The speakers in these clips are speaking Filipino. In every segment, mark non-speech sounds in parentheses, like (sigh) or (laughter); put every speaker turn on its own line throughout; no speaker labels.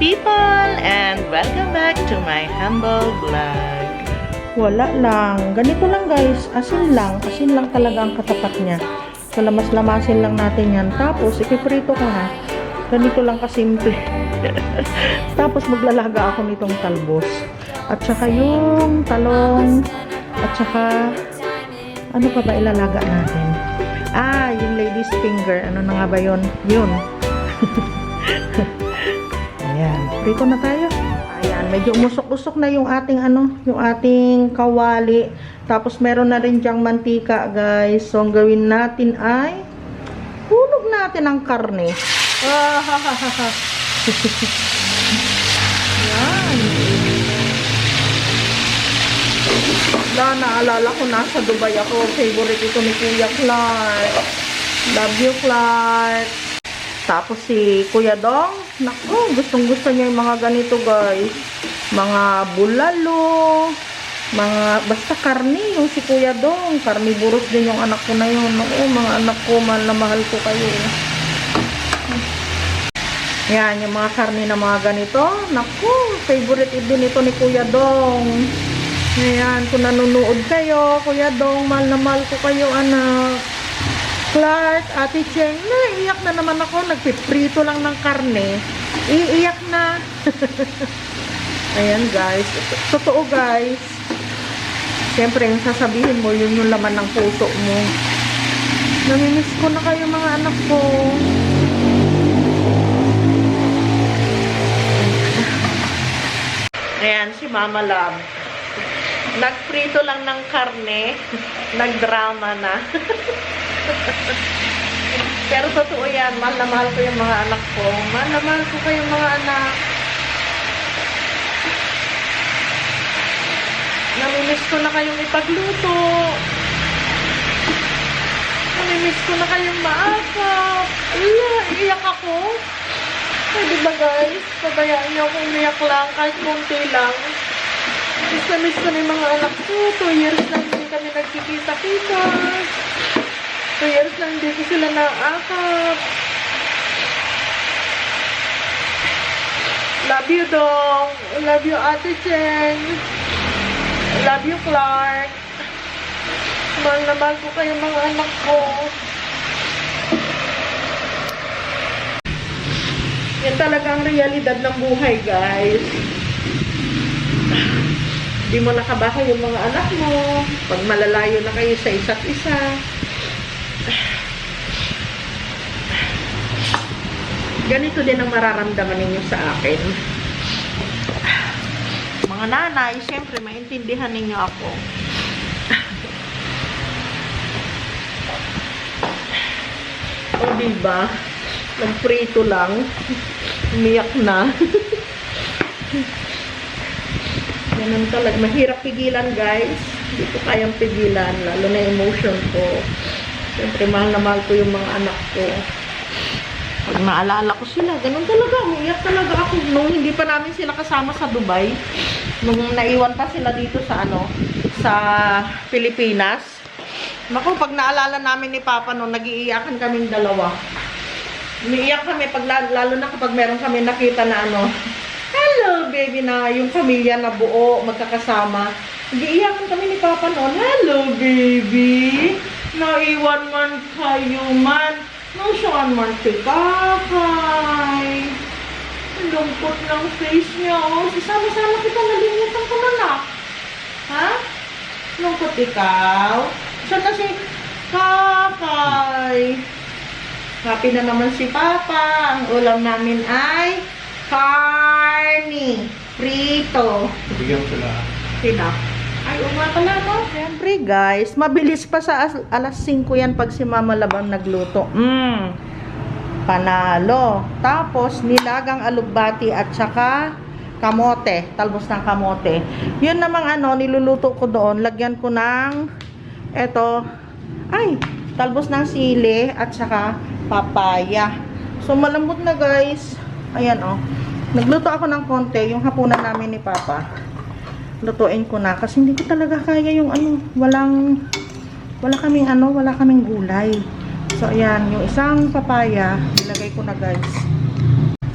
people and welcome back to my humble vlog.
Wala lang. Ganito lang guys. Asin lang. Asin lang talaga ang katapat niya. So, lamas-lamasin lang natin yan. Tapos, ipiprito ko na. Ganito lang kasimple. (laughs) Tapos, maglalaga ako nitong talbos. At saka yung talong. At saka, ano pa ba ilalaga natin? Ah, yung lady's finger. Ano na nga ba yun? Yun. (laughs) Prito na tayo. Ayan. Medyo umusok-usok na yung ating ano, yung ating kawali. Tapos meron na rin dyang mantika, guys. So, ang gawin natin ay hulog natin ang karne. Ah, ha, ha, ha, ha. Yan. Wala, naalala ko nasa Dubai ako. Favorite ito ni Kuya Clark. Love you, Clark. Tapos si Kuya Dong, naku, gustong gusto niya yung mga ganito guys. Mga bulalo, mga, basta karni, yung si Kuya Dong. Carnivorous din yung anak ko na yun. Naku, mga anak ko, mahal na mahal ko kayo. Yan, yung mga karni na mga ganito. Naku, favorite din ito ni Kuya Dong. Ayan, kung nanonood kayo, Kuya Dong, mahal na mahal ko kayo, anak. Clark, Ate Cheng, naiiyak na naman ako. Nagpiprito lang ng karne. Iiyak na. (laughs) Ayan guys. Totoo guys. Siyempre, yung sasabihin mo, yun yung laman ng puso mo. Namimiss ko na kayo mga anak ko. Ayan, si Mama Love. Nagprito lang ng karne. (laughs) Nagdrama na. (laughs) (laughs) Pero totoo yan, mahal na mahal ko yung mga anak ko. Mahal na mahal ko kayong mga anak. Namimiss ko na kayong ipagluto. Namimiss ko na kayong maakap. Ala, iiyak ako. Di ba guys? Pabayaan niyo ako umiyak lang, kahit konti lang. Miss na miss ko na yung mga anak ko. Two years na hindi kami nagkikita-kita. Two years na hindi ko sila naakap. Love you, Dong. Love you, Ate Cheng. Love you, Clark. Mahal na mahal ko kayong mga anak ko. Yan talaga ang realidad ng buhay, guys. Hindi mo nakabahay yung mga anak mo. Pag malalayo na kayo sa isa't isa. Ganito din ang mararamdaman ninyo sa akin. Mga nanay, siyempre, maintindihan ninyo ako. O, diba? Nagprito lang. Umiyak na. Ganun talaga. Mahirap pigilan, guys. Hindi ko kayang pigilan. Lalo na emotion ko. Siyempre, mahal na mahal ko yung mga anak ko. Pag naalala ko sila, ganun talaga. Umiyak talaga ako. Nung hindi pa namin sila kasama sa Dubai, nung naiwan pa sila dito sa ano, sa Pilipinas. Naku, pag naalala namin ni Papa nung nag-iiyakan kaming dalawa. Umiiyak kami pag lalo na kapag meron kami nakita na ano, hello baby na yung pamilya na buo, magkakasama. Nag-iiyakan kami ni Papa noon, hello baby, naiwan man kayo man, nasaan man si Kakay. Lungkot ng face niya, oh. Sasama-sama kita, nalinitan ko na na. Ha? Lungkot ikaw? Saan na si Kakay? Happy na naman si Papa. Ang ulam namin ay carne. Prito.
Bigyan ko sila.
Sina? Nga pala, no? Siyempre, guys, mabilis pa sa as- alas 5 yan pag si Mama Labang nagluto. Mmm. Panalo. Tapos, nilagang alugbati at saka kamote. Talbos ng kamote. Yun namang ano, niluluto ko doon. Lagyan ko ng, eto, ay, talbos ng sili at saka papaya. So, malambot na guys. Ayan, oh. Nagluto ako ng konti, yung hapunan namin ni Papa lutuin ko na kasi hindi ko talaga kaya yung ano, walang wala kaming ano, wala kaming gulay. So ayan, yung isang papaya, nilagay ko na guys.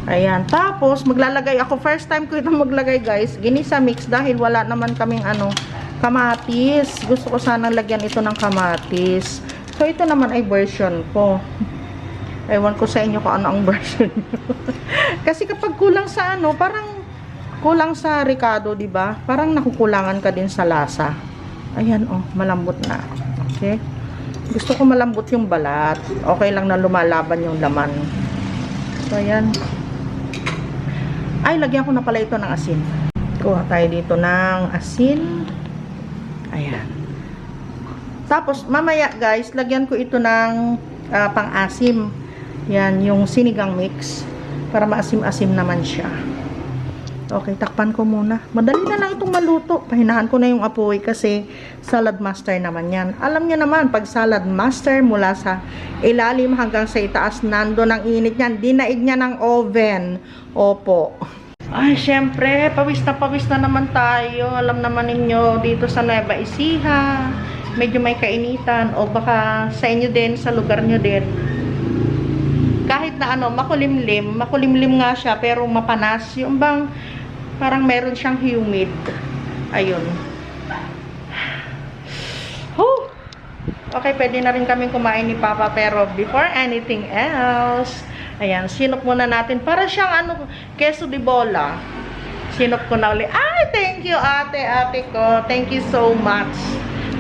Ayan. Tapos, maglalagay ako. First time ko ito maglagay, guys. Ginisa mix dahil wala naman kaming ano, kamatis. Gusto ko sanang lagyan ito ng kamatis. So, ito naman ay version ko. Ewan ko sa inyo kung ano ang (laughs) version. Kasi kapag kulang sa ano, parang kulang sa Ricardo, di ba? Parang nakukulangan ka din sa lasa. Ayan, oh, malambot na. Okay? Gusto ko malambot yung balat. Okay lang na lumalaban yung laman. So, ayan. Ay, lagyan ko na pala ito ng asin. Kuha tayo dito ng asin. Ayan. Tapos, mamaya guys, lagyan ko ito ng ah, pang-asim. Yan, yung sinigang mix. Para maasim-asim naman siya. Okay, takpan ko muna. Madali na lang itong maluto. Pahinahan ko na yung apoy kasi salad master naman yan. Alam niyo naman, pag salad master mula sa ilalim hanggang sa itaas, nando ng init niyan. Dinaig niya ng oven. Opo. Ay, syempre, pawis na pawis na naman tayo. Alam naman ninyo, dito sa Nueva Ecija, medyo may kainitan. O baka sa inyo din, sa lugar nyo din. Kahit na ano, makulimlim, makulimlim nga siya, pero mapanas. Yung bang, parang meron siyang humid. Ayun. Whew! Okay, pwede na rin kaming kumain ni Papa, pero before anything else, ayan, sinop muna natin. Para siyang ano, queso de bola. Sinop ko na ulit. Ay, thank you ate, ate ko. Thank you so much.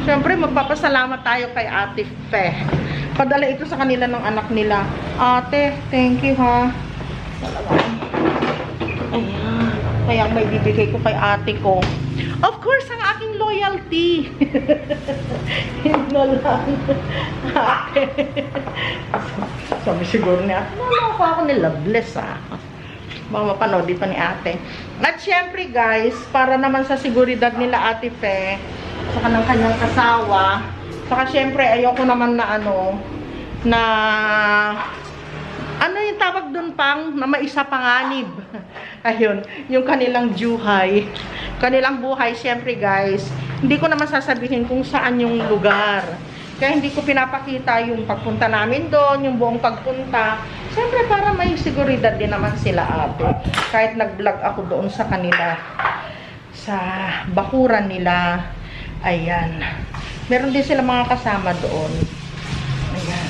Siyempre, magpapasalamat tayo kay ate Fe. Padala ito sa kanila ng anak nila. Ate, thank you ha. Talagang. Ayan. Kaya may bibigay ko kay ate ko. Of course, ang aking loyalty. (laughs) Na lang. Ate. Sabi siguro niya, naloko ako ni Loveless ah. Baka mapanood pa ni ate. At syempre guys, para naman sa seguridad nila ate Fe, sa kanang kanyang kasawa, saka syempre ayoko naman na ano, na ano yung tawag doon pang na maisa panganib. (laughs) Ayun, yung kanilang juhay. Kanilang buhay, syempre guys, hindi ko naman sasabihin kung saan yung lugar. Kaya hindi ko pinapakita yung pagpunta namin doon, yung buong pagpunta. Siyempre para may seguridad din naman sila ate. Kahit nag-vlog ako doon sa kanila, sa bakuran nila. Ayan. Meron din sila mga kasama doon. Ayan.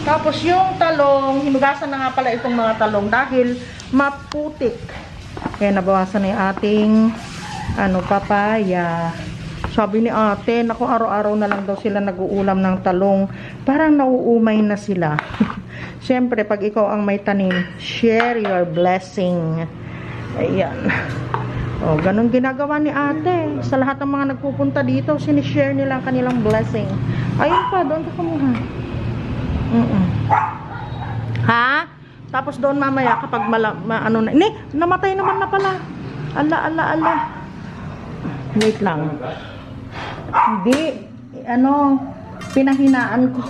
Tapos yung talong, hinugasan na nga pala itong mga talong dahil maputik. Kaya nabawasan na yung ating ano, papaya. Sabi ni ate, naku araw-araw na lang daw sila nag-uulam ng talong. Parang nauumay na sila. (laughs) Siyempre, pag ikaw ang may tanim, share your blessing. Ayan. O, ganun ginagawa ni ate. Sa lahat ng mga nagpupunta dito, sinishare nila ang kanilang blessing. Ayun pa, doon ka kumuha. Mm Ha? Tapos doon mamaya kapag mala, ma, ano na, ni, namatay naman na pala. Ala, ala, ala. Wait lang. Hindi, ano, pinahinaan ko.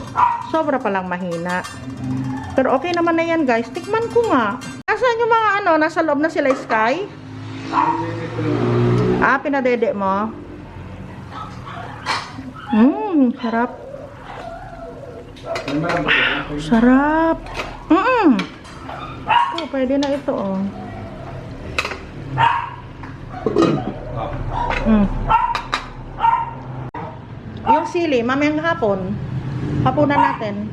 Sobra palang mahina. Pero okay naman na yan guys. Tikman ko nga. Nasaan yung mga ano, nasa loob na sila Sky? Ah, pinadede mo? Mmm, sarap. Sarap. Mm Oh, pwede na ito, oh. Mm. Yung sili, mamayang hapon. Hapunan natin.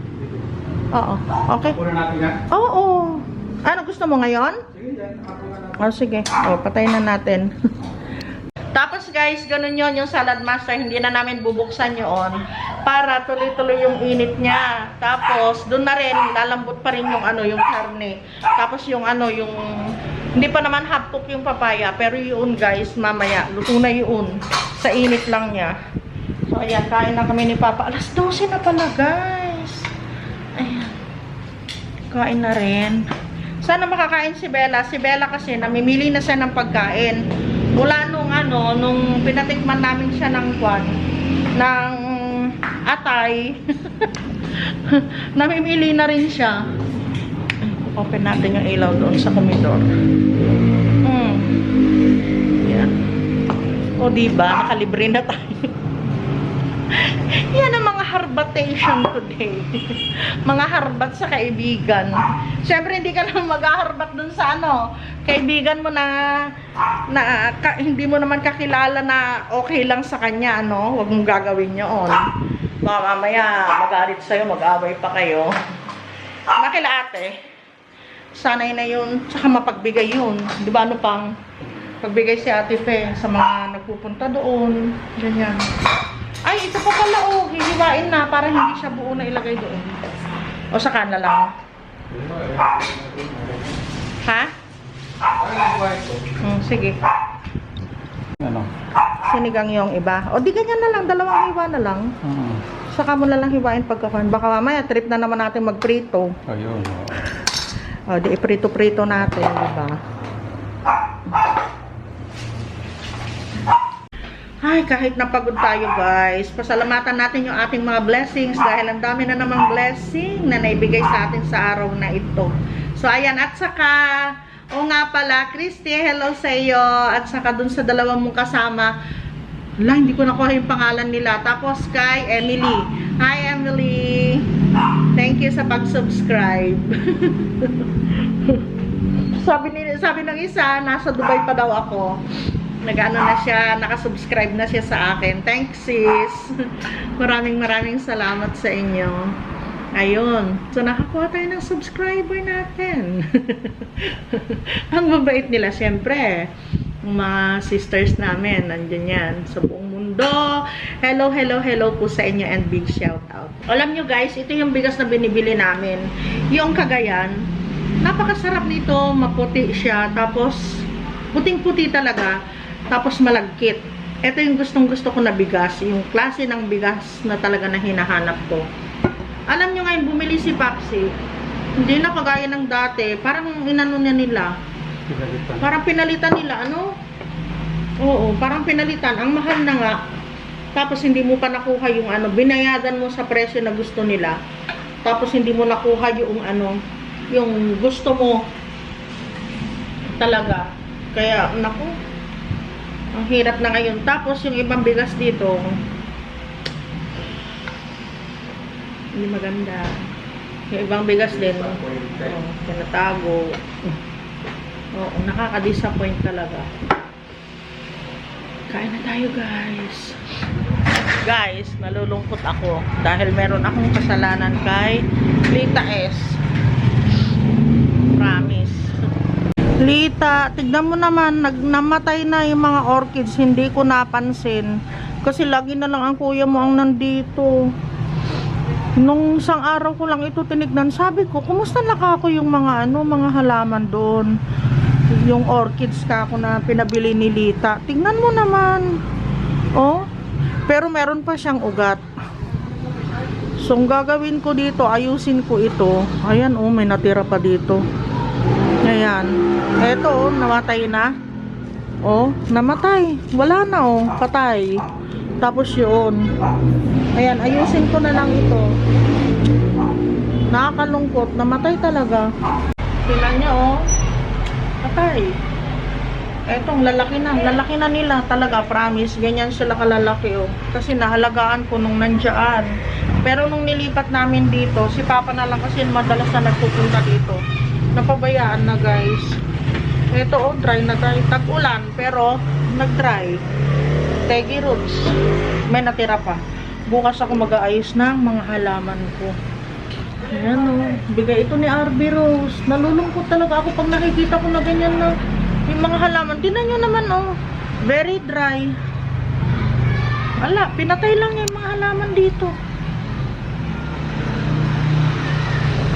Oo. Okay.
Una natin yan.
Oo. Ano gusto mo ngayon?
Sige na natin.
Oh, sige. Oh, patayin na natin. (laughs) Guys, ganun yon yung salad master. Hindi na namin bubuksan yun para tuloy-tuloy yung init niya. Tapos, doon na rin, lalambot pa rin yung ano, yung karne. Tapos yung ano, yung hindi pa naman half yung papaya. Pero yun guys, mamaya, luto na yun. Sa init lang niya. So, ayan, kain na kami ni Papa. Alas 12 na pala guys. Ayan. Kain na rin. Sana makakain si Bella. Si Bella kasi namimili na siya ng pagkain. Mula nung ano, nung pinatikman namin siya ng kwan, ng atay. (laughs) namimili na rin siya. Open natin yung ilaw doon sa komedor. Hmm. Yan. O diba, nakalibre na tayo. (laughs) (laughs) Yan ang mga harbatation today. (laughs) mga harbat sa kaibigan. Siyempre, hindi ka naman mag-harbat dun sa ano, kaibigan mo na, na ka- hindi mo naman kakilala na okay lang sa kanya, ano? Huwag mong gagawin yun. Baka mamaya, magalit sa'yo, mag-away pa kayo. Nakila ate, sanay na yun, tsaka mapagbigay yun. Di ba ano pang pagbigay si Ate Fe sa mga nagpupunta doon, ganyan. Ay, ito pa pala oh, hihiwain na para hindi siya buo na ilagay doon. O sa na lang. Ha? Hmm, sige.
Ano?
Sinigang yung iba. O di ganyan na lang, dalawang hiwa na lang.
Hmm.
Saka mo na lang hiwain pagkakuhan. Baka mamaya trip na naman natin magprito.
Ayun.
O di iprito-prito natin, di ba? Ay, kahit napagod tayo guys, pasalamatan natin yung ating mga blessings dahil ang dami na namang blessing na naibigay sa atin sa araw na ito. So, ayan, at saka, o nga pala, Christy, hello sa iyo, at saka dun sa dalawang mong kasama, wala, hindi ko nakuha yung pangalan nila. Tapos kay Emily. Hi, Emily! Thank you sa pag-subscribe. (laughs) sabi ni sabi ng isa, nasa Dubai pa daw ako. Nag-ano na siya, nakasubscribe na siya sa akin. Thanks, sis. (laughs) Maraming maraming salamat sa inyo. Ayun. So, nakakuha tayo ng subscriber natin. (laughs) Ang mabait nila, syempre. Ang mga sisters namin, nandyan yan sa buong mundo. Hello, hello, hello po sa inyo and big shout out. Alam nyo guys, ito yung bigas na binibili namin. Yung kagayan, napakasarap nito, maputi siya, tapos puting-puti talaga, tapos malagkit. Ito yung gustong gusto ko na bigas, yung klase ng bigas na talaga na hinahanap ko. Alam nyo ngayon, bumili si Papsi, hindi na kagaya ng dati, parang inano niya nila,
Pinalitan.
Parang pinalitan nila, ano? Oo, parang pinalitan. Ang mahal na nga. Tapos hindi mo pa nakuha yung ano, binayadan mo sa presyo na gusto nila. Tapos hindi mo nakuha yung ano, yung gusto mo talaga. Kaya, naku, ang hirap na ngayon. Tapos yung ibang bigas dito, hindi maganda. Yung ibang bigas din, oh, tinatago. Oo, nakaka-disappoint talaga. Kain na tayo, guys. Guys, nalulungkot ako dahil meron akong kasalanan kay Lita S. Promise. Lita, tignan mo naman, nag namatay na yung mga orchids, hindi ko napansin. Kasi lagi na lang ang kuya mo ang nandito. Nung isang araw ko lang ito tinignan, sabi ko, kumusta nakako yung mga ano, mga halaman doon? Yung orchids ka ako na pinabili ni Lita. Tingnan mo naman. Oh, pero meron pa siyang ugat. So, ang gagawin ko dito, ayusin ko ito. Ayan, oh, may natira pa dito. Ayan. Eto, oh, namatay na. Oh, namatay. Wala na, oh, patay. Tapos yun. Ayan, ayusin ko na lang ito. Nakakalungkot. Namatay talaga. Sila niya, oh. Patay. Etong lalaki na. Lalaki na nila talaga, promise. Ganyan sila kalalaki, oh. Kasi nahalagaan ko nung nandyan. Pero nung nilipat namin dito, si Papa na lang kasi madalas na nagpupunta dito. Napabayaan na, guys. Ito, oh, dry na dry. Tag-ulan, pero nag-dry. Tegi roots. May natira pa. Bukas ako mag-aayos ng mga halaman ko. Ayan o. Bigay ito ni Arby Rose. Nalulungkot talaga ako pag nakikita ko na ganyan na yung mga halaman. Tinan nyo naman o. Very dry. Ala, pinatay lang yung mga halaman dito.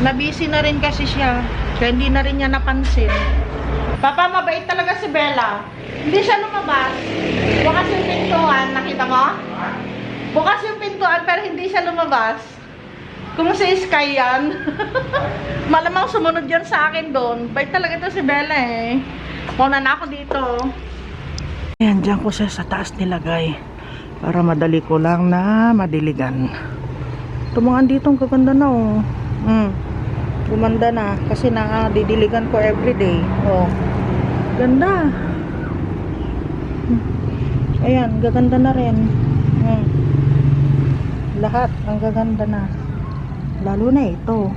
Nabisi na rin kasi siya. Kaya hindi na rin niya napansin. Papa, mabait talaga si Bella. Hindi siya lumabas. Bukas yung pintuan, nakita mo? Bukas yung pintuan pero hindi siya lumabas. Kumusta si Sky yan? (laughs) Malamang sumunod yan sa akin doon. Bait talaga ito si Bella eh. Muna na ako dito. Ayan, dyan ko siya sa taas nilagay. Para madali ko lang na madiligan. Tumangan dito, ang kaganda na oh. Mm. Gumanda na. Kasi nakadidiligan ko everyday. Oh. Ganda. Ayan, gaganda na rin. Hmm. lahat. Ang gaganda na. Lalo na ito.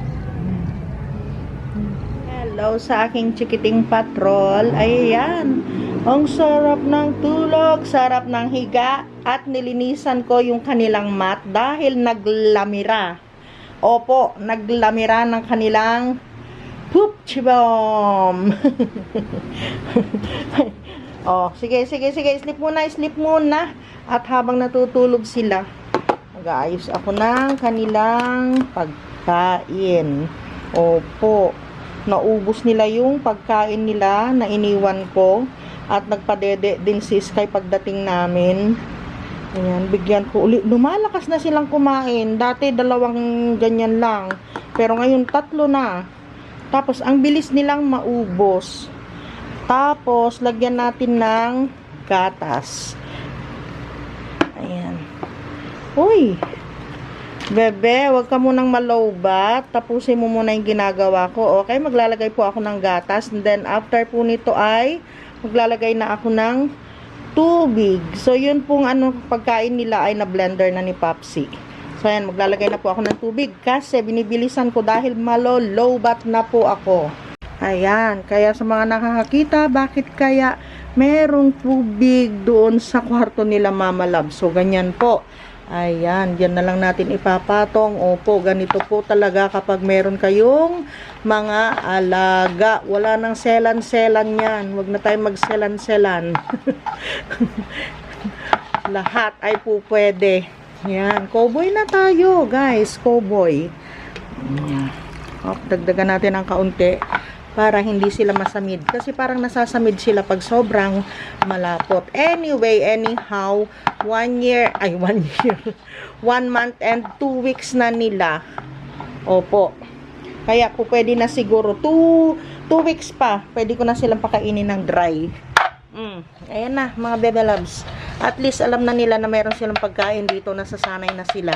Hello sa aking chikiting patrol. Ayan. Ang sarap ng tulog, sarap ng higa, at nilinisan ko yung kanilang mat dahil naglamira. Opo, naglamira ng kanilang poop chibom. (laughs) oh, sige, sige, sige. Sleep muna, sleep muna. At habang natutulog sila, mag-aayos ako ng kanilang pagkain. Opo, naubos nila yung pagkain nila na iniwan ko. At nagpadede din si Sky pagdating namin. Ayan, bigyan ko uli. Lumalakas na silang kumain. Dati dalawang ganyan lang. Pero ngayon tatlo na. Tapos ang bilis nilang maubos. Tapos lagyan natin ng gatas. Ayan. Uy! Bebe, wag ka munang malowbat. Tapusin mo muna yung ginagawa ko. Okay, maglalagay po ako ng gatas. And then, after po nito ay, maglalagay na ako ng tubig. So, yun pong ano, pagkain nila ay na-blender na ni Popsy. So, ayan, maglalagay na po ako ng tubig kasi binibilisan ko dahil malolowbat na po ako. Ayan, kaya sa mga nakakakita, bakit kaya merong tubig doon sa kwarto nila Mama Love? So, ganyan po. Ayan, dyan na lang natin ipapatong. Opo, ganito po talaga kapag meron kayong mga alaga. Wala nang selan-selan yan. Huwag na tayong magselan-selan. (laughs) Lahat ay po pwede. Yan, cowboy na tayo, guys. Cowboy. Yan. Oh, dagdagan natin ng kaunti para hindi sila masamid. Kasi parang nasasamid sila pag sobrang malapot. Anyway, anyhow, one year, ay (laughs) one year, one month and two weeks na nila. Opo. Kaya po pwede na siguro two, two weeks pa, pwede ko na silang pakainin ng dry. Mm, ayan na, mga bebe loves. At least alam na nila na meron silang pagkain dito, nasasanay na sila.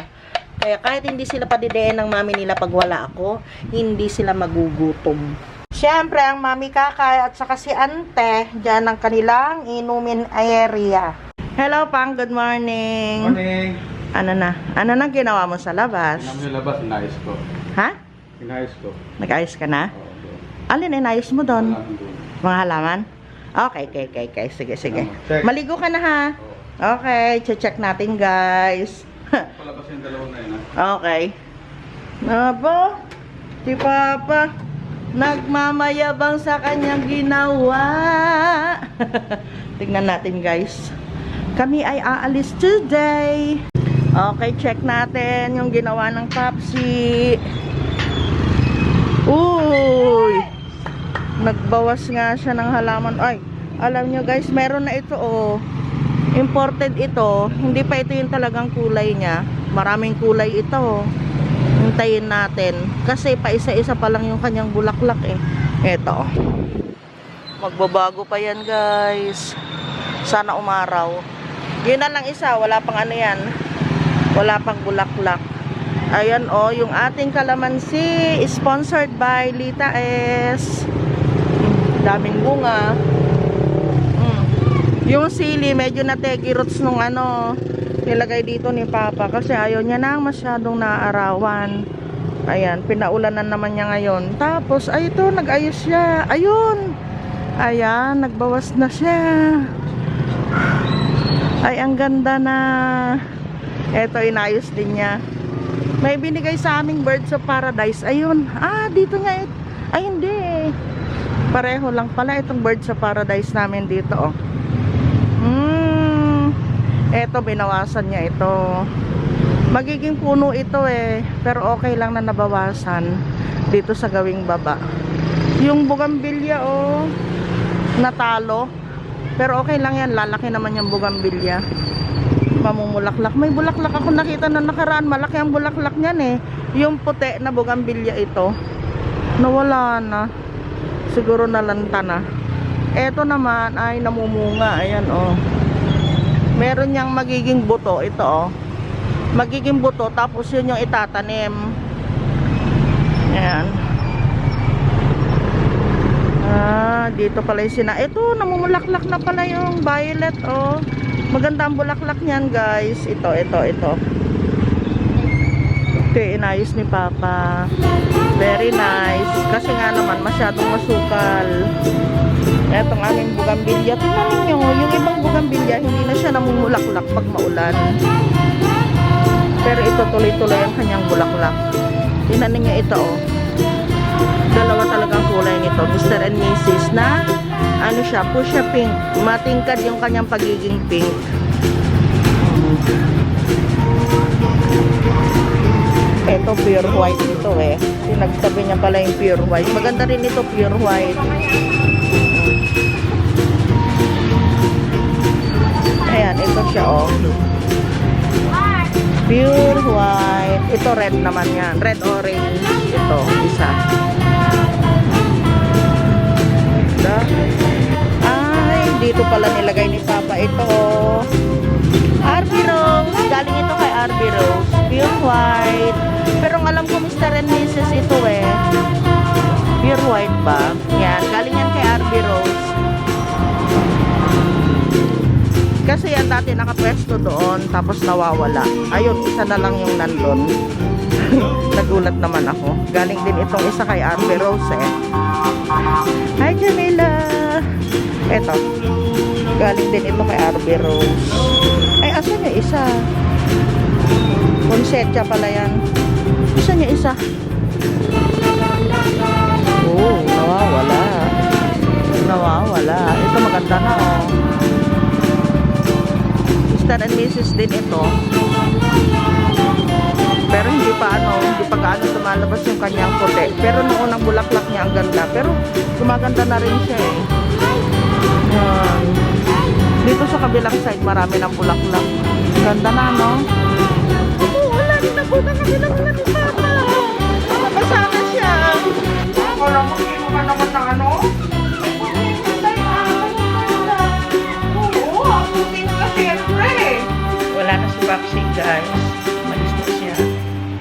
Kaya kahit hindi sila padidein ng mami nila pag wala ako, hindi sila magugutom. Siyempre, ang mami kakay at saka si ante, dyan ang kanilang inumin area. Hello, Pang. Good morning.
Morning!
Ano na? Ano na ginawa mo sa labas?
Tingnan mo yung labas, inayos ko.
Ha?
Inayos ko.
Nag-ayos ka na?
Oo.
Alin inayos mo doon? Mga halaman? Okay, okay, okay, okay. Sige, sige.
Check.
Maligo ka na ha? Okay, check natin guys. (laughs)
Palabas yung dalawa na yun, ha?
okay. Aba, si Papa, nagmamayabang sa kanyang ginawa. (laughs) Tingnan natin guys. Kami ay aalis today. Okay, check natin yung ginawa ng Papsi. Uy! Nagbawas nga siya ng halaman. Ay, alam nyo guys, meron na ito oh. Imported ito. Hindi pa ito yung talagang kulay niya. Maraming kulay ito oh. Hintayin natin. Kasi pa isa-isa pa lang yung kanyang bulaklak eh. Ito. Magbabago pa yan guys. Sana umaraw. Yun na lang isa. Wala pang ano yan. Wala pang bulaklak. Ayan oh, yung ating kalamansi sponsored by Lita S. Daming bunga. Mm. Yung sili medyo nategi roots nung ano nilagay dito ni Papa kasi ayaw niya nang masyadong naarawan. Ayan, pinaulanan naman niya ngayon. Tapos, ay ito, nag-ayos siya. Ayun! Ayan, nagbawas na siya. Ay, ang ganda na. Ito, inayos din niya. May binigay sa aming birds of paradise. Ayun. Ah, dito nga. it- Ay, hindi. Pareho lang pala itong birds of paradise namin dito. Oh. Eto, binawasan niya ito. Magiging puno ito eh. Pero okay lang na nabawasan dito sa gawing baba. Yung bugambilya oh. Natalo. Pero okay lang yan. Lalaki naman yung bugambilya mamumulaklak. May bulaklak ako nakita na nakaraan. Malaki ang bulaklak niyan eh. Yung puti na bugambilya ito. Nawala na. Siguro nalanta na. Ito naman ay namumunga. Ayan oh. Meron niyang magiging buto. Ito oh. Magiging buto. Tapos yun yung itatanim. Ayan. Ah, dito pala yung sina. Ito, namumulaklak na pala yung violet, oh. Maganda ang bulaklak niyan, guys. Ito, ito, ito. Kaya inayos ni Papa. Very nice. Kasi nga naman, masyadong masukal. Etong aming bugambilya. Tingnan ninyo, yung ibang bugambilya, hindi na siya namumulaklak pag maulan. Pero ito tuloy-tuloy ang kanyang bulaklak. Tingnan ninyo ito, oh. Dalawa talagang kulay nito, Mr. and Mrs. na ano siya, fuchsia pink. Matingkad yung kanyang pagiging pink. Ito pure white ito eh. Pinagtabi niya pala yung pure white. Maganda rin ito pure white. Ayan, ito siya oh. Pure white. Ito red naman yan. Red orange. Ito, isa. Ito. Ay, dito pala nilagay ni Papa ito oh. RB Rose. Galing ito kay RB Rose. Pure white. Pero alam ko Mr. and Mrs. ito eh. Pure white ba? Yan. Galing yan kay RB Rose. Kasi yan dati nakapwesto doon tapos nawawala. Ayun, isa na lang yung nandun. (laughs) Nagulat naman ako. Galing din itong isa kay RB Rose eh. Hi Jamila! Eto. Galing din ito kay RB Rose. Ay, asan yung isa? Ponsetya pala yan. Asan yung isa? Oh, Mr. and Mrs. din ito. Pero hindi pa ano, hindi pa gaano tumalabas yung kanyang puti. Pero nung unang bulaklak niya ang ganda. Pero gumaganda na rin siya eh. Yan. Dito sa kabilang side marami ng bulaklak. Ganda na no? Oo, wala rin na po na kabilang wala ni Papa. Nabasa na siya. Ako lang mo, hindi mo ka naman ng ano?
Baxi, guys.